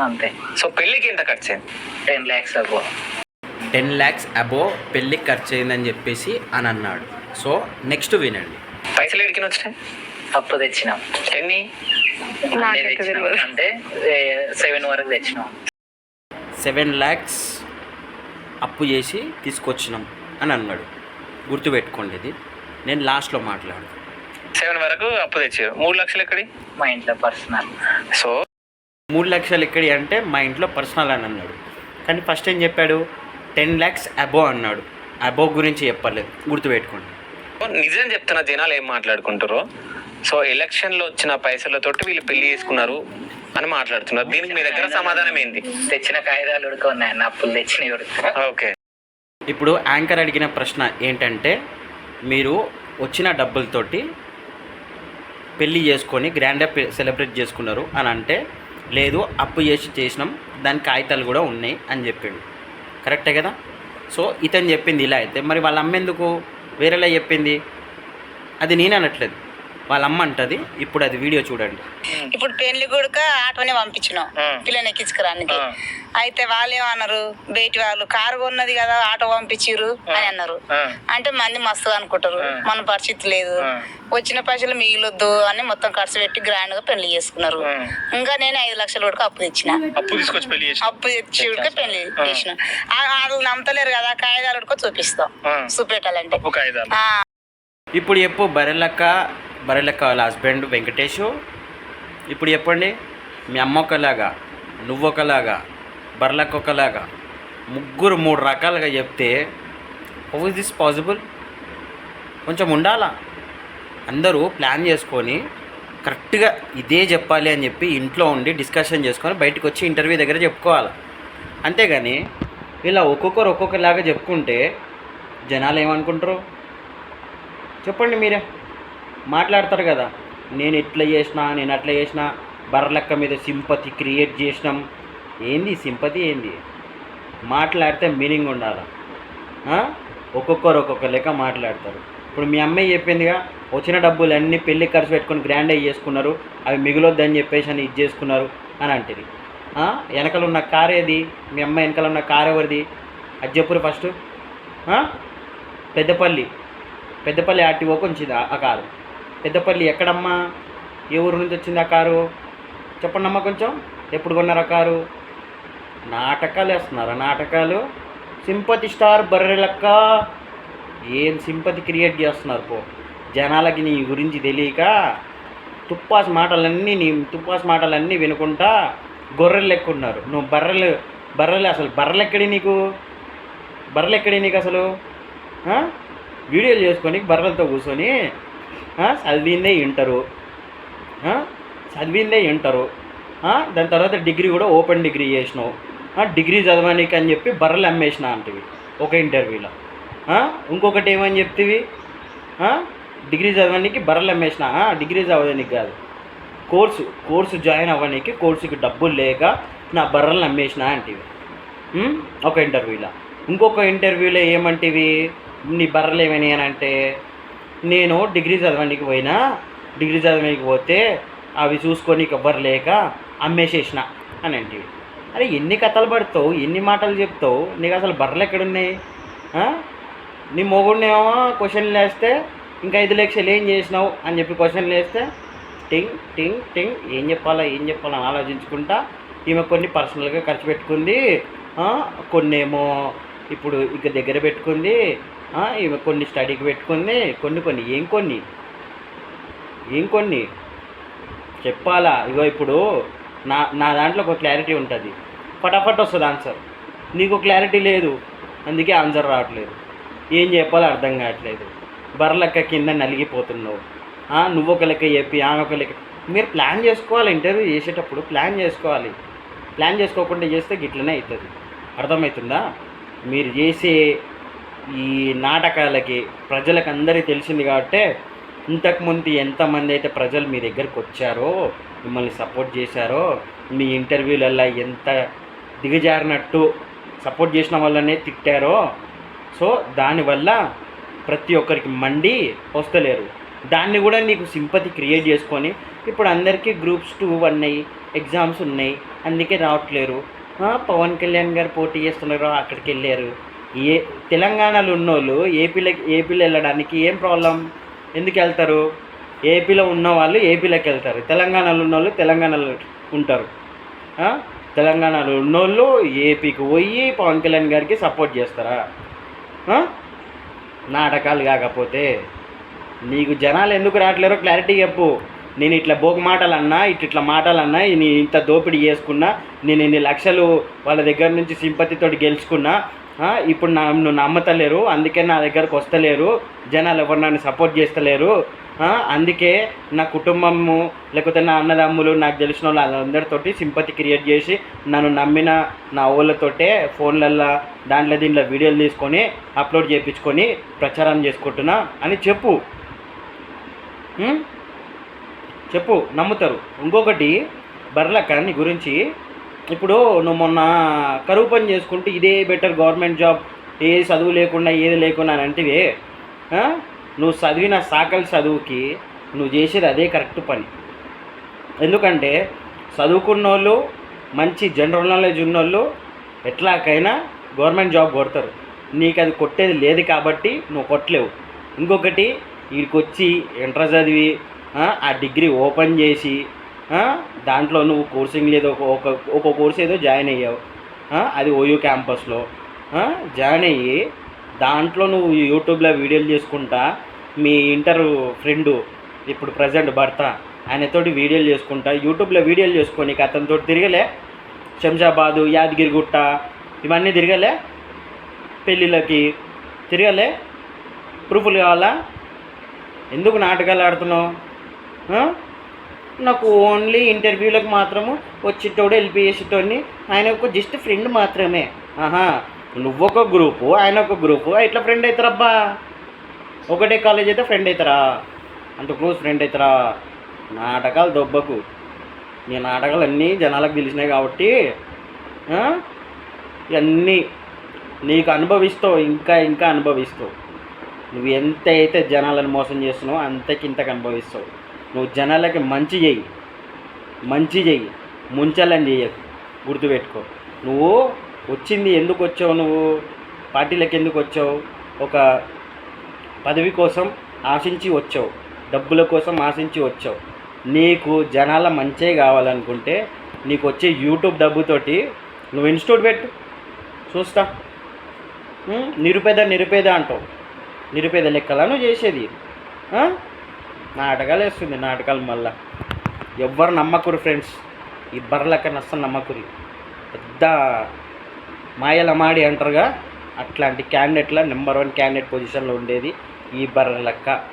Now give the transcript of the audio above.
అంతే. సో పెళ్ళికి ఎంత ఖర్చు అయింది టెన్ ల్యాక్స్ అబ్బో టెన్ ల్యాక్స్ అబో పెళ్ళికి ఖర్చు అయిందని చెప్పేసి అని అన్నాడు. సో నెక్స్ట్ వినండి. పైసలు ఎడికిన వచ్చినాయి? అప్పు తెచ్చినాం. ఎన్ని. అంటే సెవెన్ వరకు తెచ్చినాం. సెవెన్ ల్యాక్స్ అప్పు చేసి తీసుకొచ్చినాం అని అన్నాడు. గుర్తుపెట్టుకోండి ఇది. నేను లాస్ట్లో మాట్లాడు సెవెన్ వరకు అప్పు తెచ్చారు. మూడు లక్షలు ఎక్కడి? మా ఇంట్లో పర్సనల్. సో మూడు లక్షలు ఎక్కడి అంటే మా ఇంట్లో పర్సనల్ అని అన్నాడు. కానీ ఫస్ట్ ఏం చెప్పాడు? టెన్ ల్యాక్స్ అబో అన్నాడు. అబో గురించి చెప్పలేదు. గుర్తుపెట్టుకోండి. నిజం చెప్తున్న జనాలు ఏం మాట్లాడుకుంటారో సో ఎలక్షన్లో వచ్చిన పైసలతోటి వీళ్ళు పెళ్ళి చేసుకున్నారు అని మాట్లాడుతున్నారు. దీనికి మీ దగ్గర సమాధానం ఏంది తెచ్చిన కాగితాలు ఉడక ఉన్నాయి అన్న అప్పులు తెచ్చినవి ఉడక ఓకే. ఇప్పుడు యాంకర్ అడిగిన ప్రశ్న ఏంటంటే మీరు వచ్చిన డబ్బులతోటి పెళ్ళి చేసుకొని గ్రాండ్గా సెలబ్రేట్ చేసుకున్నారు అని అంటే లేదు అప్పు చేసి చేసినాం దాని కాగితాలు కూడా ఉన్నాయి అని చెప్పిండు. కరెక్టే కదా? సో ఇతను చెప్పింది ఇలా అయితే. మరి వాళ్ళ అమ్మ ఎందుకు? వేరేలా చెప్పింది? అది నేను అనట్లేదు. వాళ్ళ అమ్మ అంటది ఇప్పుడు అది వీడియో చూడండి. ఇప్పుడు పెళ్ళి కొడుక ఆటోనే పంపించినాం. పిల్లని ఎక్కించుకురానికి. అయితే వాళ్ళు ఏమన్నారు? బయటి వాళ్ళు కారు కొన్నది కదా ఆటో పంపించిర్రు అని అన్నారు. అంటే మంది మస్తు అనుకుంటారు. మన పరిస్థితి లేదు. వచ్చిన పైసలు మిగిలొద్దు అని మొత్తం ఖర్చు పెట్టి గ్రాండ్గా పెళ్ళి చేసుకున్నారు. ఇంకా నేను ఐదు లక్షల వరకు అప్పు తెచ్చిన. అప్పు తీసుకొచ్చి పెళ్ళి అప్పు తెచ్చి ఉడక పెళ్ళి ఆ. చేసిన. వాళ్ళు నమ్మతలేరు కదా కాగితాలు ఉడక చూపిస్తాం. చూపెట్టాలంటే ఇప్పుడు చెప్పు బరెలక్క బరెలక్క వాళ్ళ హస్బెండ్ వెంకటేషు. ఇప్పుడు చెప్పండి మీ అమ్మ ఒకలాగా నువ్వు ఒకలాగా బర్లక్క ముగ్గురు మూడు రకాలుగా చెప్తే హౌ ఇస్ దిస్ పాసిబుల్ కొంచెం ఉండాలా? అందరూ ప్లాన్ చేసుకొని కరెక్ట్గా ఇదే చెప్పాలి అని చెప్పి ఇంట్లో ఉండి డిస్కషన్ చేసుకొని బయటకు వచ్చి ఇంటర్వ్యూ దగ్గర చెప్పుకోవాలి? అంతేగాని ఇలా ఒక్కొక్కరు ఒక్కొక్కలాగా చెప్పుకుంటే జనాలు ఏమనుకుంటారు? చెప్పండి మీరే. మాట్లాడతారు కదా నేను ఇట్లా చేసిన నేను అట్లా చేసిన బర్లక్క మీద సింపతి క్రియేట్ చేసినాం ఏంది సింపతి ఏంది? మాట్లాడితే మీనింగ్ ఉండాలి? ఒక్కొక్కరు ఒక్కొక్క లెక్క మాట్లాడతారు. ఇప్పుడు మీ అమ్మాయి చెప్పిందిగా వచ్చిన డబ్బులు అన్నీ పెళ్ళి ఖర్చు పెట్టుకొని గ్రాండ్ అయ్యి చేసుకున్నారు అవి మిగిలొద్దని చెప్పేసి అని ఇది చేసుకున్నారు అని అంటది. వెనకలు ఉన్న కార్ ఏది? మీ అమ్మాయి వెనకాల ఉన్న కార్ ఎవరిది? అది చెప్పురు ఫస్ట్ పెద్దపల్లి. పెద్దపల్లి ఆర్టీఓకి వచ్చింది ఆ కారు. పెద్దపల్లి ఎక్కడమ్మా? ఏ ఊరు నుంచి వచ్చింది ఆ కారు? చెప్పండి అమ్మా కొంచెం. ఎప్పుడు కొన్నారు ఆ కారు? నాటకాలు వేస్తున్నారు నాటకాలు సింపతి స్టార్ బర్రెలక్క ఏం సింపతి క్రియేట్ చేస్తున్నారు పో. జనాలకి నీ గురించి తెలియక తుప్పాస్ మాటలన్నీ నీ తుప్పాస్ మాటలన్నీ వినుకుంటా గొర్రెలు లెక్క ఉన్నారు నువ్వు బర్రెలు బర్రెలు అసలు బర్రెలు ఎక్కడి నీకు? బర్రెలు ఎక్కడి నీకు అసలు? వీడియోలు చేసుకొని బర్రెలతో కూర్చొని చదివిందే వింటారు చదివిందే వింటారు దాని తర్వాత డిగ్రీ కూడా ఓపెన్ డిగ్రీ చేసినావు. డిగ్రీ చదవడానికి అని చెప్పి బర్రెలు అమ్మేసిన అంటివి ఒక ఇంటర్వ్యూలో. ఇంకొకటి ఏమని చెప్తివి? డిగ్రీ చదవడానికి బర్రెలు అమ్మేసిన. డిగ్రీ చదవడానికి కాదు. కోర్సు కోర్సు జాయిన్ అవ్వడానికి కోర్సుకి డబ్బులు లేక నా బర్రెలను అమ్మేసిన అంటివి. ఒక ఇంటర్వ్యూలో. ఇంకొక ఇంటర్వ్యూలో ఏమంటివి? నీ బర్రెలు ఏమైనాయి అని అంటే నేను డిగ్రీ చదవడానికి పోయినా డిగ్రీ చదవడానికి పోతే అవి చూసుకొని ఎవ్వరు లేక అమ్మేసేసిన అని అంటివి. అరే ఎన్ని కథలు పడతావు? ఎన్ని మాటలు చెప్తావు? నీకు అసలు బర్రెలు ఎక్కడున్నాయి? నీ మొగుడినేమో క్వశ్చన్లు వేస్తే ఇంకా ఐదు లక్షలు ఏం చేసినావు అని చెప్పి క్వశ్చన్లు వేస్తే టింగ్ టింగ్ టింగ్ ఏం చెప్పాలా ఏం చెప్పాలా అని ఆలోచించుకుంటా ఈమె కొన్ని పర్సనల్గా ఖర్చు పెట్టుకుంది. కొన్ని ఏమో ఇప్పుడు ఇక దగ్గర పెట్టుకుంది. ఈమె కొన్ని స్టడీకి పెట్టుకుంది. కొన్ని కొన్ని ఏం కొన్ని? ఏం కొన్ని? చెప్పాలా? ఇగో ఇప్పుడు నా నా దాంట్లో ఒక క్లారిటీ ఉంటుంది. ఫటాఫట్ వస్తుంది ఆన్సర్ నీకు క్లారిటీ లేదు. అందుకే ఆన్సర్ రావట్లేదు. ఏం చెప్పాలో అర్థం కావట్లేదు. బర్రలెక్క కింద నలిగిపోతున్నావు. నువ్వు ఒక లెక్క చెప్పి ఆమె ఒక లెక్క. మీరు ప్లాన్ చేసుకోవాలి ఇంటర్వ్యూ చేసేటప్పుడు ప్లాన్ చేసుకోవాలి. ప్లాన్ చేసుకోకుండా చేస్తే గిట్లనే అవుతుంది అర్థమవుతుందా? మీరు చేసే ఈ నాటకాలకి ప్రజలకు అందరికీ తెలిసింది కాబట్టి ఇంతకుముందు ఎంతమంది అయితే ప్రజలు మీ దగ్గరకు వచ్చారో మిమ్మల్ని సపోర్ట్ చేశారో మీ ఇంటర్వ్యూలల్లో ఎంత దిగజారినట్టు సపోర్ట్ చేసిన వాళ్ళనే తిట్టారో సో దానివల్ల ప్రతి ఒక్కరికి మండి వస్తలేరు. దాన్ని కూడా నీకు సింపతి క్రియేట్ చేసుకొని ఇప్పుడు అందరికీ గ్రూప్స్ టూ ఉన్నాయి ఎగ్జామ్స్ ఉన్నాయి అందుకే రావట్లేరు. పవన్ కళ్యాణ్ గారు పోటీ చేస్తున్నారు అక్కడికి వెళ్ళారు. ఏ తెలంగాణలో ఉన్నోళ్ళు ఏపీలో ఏపీలో వెళ్ళడానికి ఏం ప్రాబ్లం? ఎందుకు వెళ్తారు ఏపీలో ఉన్న వాళ్ళు ఏపీలోకి వెళ్తారు. తెలంగాణలో ఉన్నోళ్ళు తెలంగాణలో ఉంటారు. తెలంగాణలో ఉన్నోళ్ళు ఏపీకి పోయి పవన్ కళ్యాణ్ గారికి సపోర్ట్ చేస్తారా? నాటకాలు కాకపోతే నీకు జనాలు ఎందుకు రావట్లేరో క్లారిటీ చెప్పు. నేను ఇట్లా బోగు మాటలన్నా ఇట్ ఇట్లా మాటలన్నా నేను ఇంత దోపిడీ చేసుకున్నా నేను ఇన్ని లక్షలు వాళ్ళ దగ్గర నుంచి సింపతితోటి గెలుచుకున్నా ఇప్పుడు నా నువ్వు నమ్మతలేరు అందుకే నా దగ్గరకు వస్తలేరు జనాలు ఎవరు నన్ను సపోర్ట్ చేస్తలేరు అందుకే నా కుటుంబము లేకపోతే నా అన్నదమ్ములు నాకు తెలిసిన వాళ్ళు వాళ్ళందరితోటి సింపతి క్రియేట్ చేసి నన్ను నమ్మిన నా ఊళ్ళతోటే ఫోన్లల్లో దాంట్లో దీంట్లో వీడియోలు తీసుకొని అప్లోడ్ చేయించుకొని ప్రచారం చేసుకుంటున్నా అని చెప్పు. చెప్పు నమ్ముతారు. ఇంకొకటి బర్లక్క నీ గురించి ఇప్పుడు నువ్వు మొన్న కరువు పని చేసుకుంటే ఇదే బెటర్ గవర్నమెంట్ జాబ్ ఏ చదువు లేకుండా ఏది లేకుండా అని అంటే నువ్వు చదివిన సాకలి చదువుకి నువ్వు చేసేది అదే కరెక్ట్ పని. ఎందుకంటే చదువుకున్న వాళ్ళు మంచి జనరల్ నాలెడ్జ్ ఉన్నోళ్ళు ఎట్లాకైనా గవర్నమెంట్ జాబ్ కొడతారు. నీకు అది కొట్టేది లేదు కాబట్టి నువ్వు కొట్టలేవు. ఇంకొకటి వీడికి వచ్చి ఇంటర్ చదివి ఆ, డిగ్రీ ఓపెన్ చేసి దాంట్లో నువ్వు కోర్సింగ్ లేదు ఒక ఒక కోర్స్ ఏదో జాయిన్ అయ్యావు. అది ఓయూ క్యాంపస్లో జాయిన్ అయ్యి దాంట్లో నువ్వు యూట్యూబ్లో వీడియోలు చేసుకుంటా మీ ఇంటర్ ఫ్రెండు ఇప్పుడు ప్రజెంట్ భర్త ఆయనతోటి వీడియోలు చేసుకుంటా యూట్యూబ్లో వీడియోలు చేసుకొని అతనితో తిరగలే? శంషాబాదు యాదగిరిగుట్ట ఇవన్నీ తిరగలే? పెళ్ళిళ్ళకి తిరగలే? ప్రూఫ్లు కావాలా? ఎందుకు నాటకాలు ఆడుతున్నావు? నాకు ఓన్లీ ఇంటర్వ్యూలకు మాత్రము వచ్చేటోడు ఎల్పిఎస్టోని ఆయన ఒక జస్ట్ ఫ్రెండ్ మాత్రమే. ఆహా. నువ్వొక గ్రూపు ఆయన ఒక గ్రూపు ఇట్లా ఫ్రెండ్ అవుతారబ్బా ఒకటే కాలేజ్ అయితే ఫ్రెండ్ అవుతారా అంత క్లోజ్ ఫ్రెండ్ అవుతారా నాటకాలు దొబ్బకు. నీ నాటకాలు అన్నీ జనాలకు తెలిసినాయి కాబట్టి ఇవన్నీ నీకు అనుభవిస్తావు ఇంకా ఇంకా అనుభవిస్తావు. నువ్వు ఎంత అయితే జనాలను మోసం చేస్తున్నావో అంతకింతకు అనుభవిస్తావు. నువ్వు జనాలకి మంచి చెయ్యి. మంచి చెయ్యి. ముంచాలని చేయదు గుర్తుపెట్టుకో. నువ్వు వచ్చింది ఎందుకు వచ్చావు నువ్వు? పార్టీలకు ఎందుకు వచ్చావు? ఒక పదవి కోసం ఆశించి వచ్చావు. డబ్బుల కోసం ఆశించి వచ్చావు. నీకు జనాల మంచే కావాలనుకుంటే నీకు వచ్చే యూట్యూబ్ డబ్బుతోటి నువ్వు ఇన్స్టిట్యూట్ పెట్టు. చూస్తా. నిరుపేద నిరుపేద అంటావు. నిరుపేద లెక్కలను చేసేది. నాటకాలు వేస్తుంది నాటకాలు మళ్ళా. ఎవ్వరు నమ్మకురు ఫ్రెండ్స్. ఈ బర్రెలక్క అస్సలు నమ్మకురి. పెద్ద మాయలమాడి అంటారుగా అట్లాంటి క్యాండిడేట్లో నెంబర్ వన్ క్యాండిడేట్ పొజిషన్లో ఉండేది ఈ బర్రెలక్క.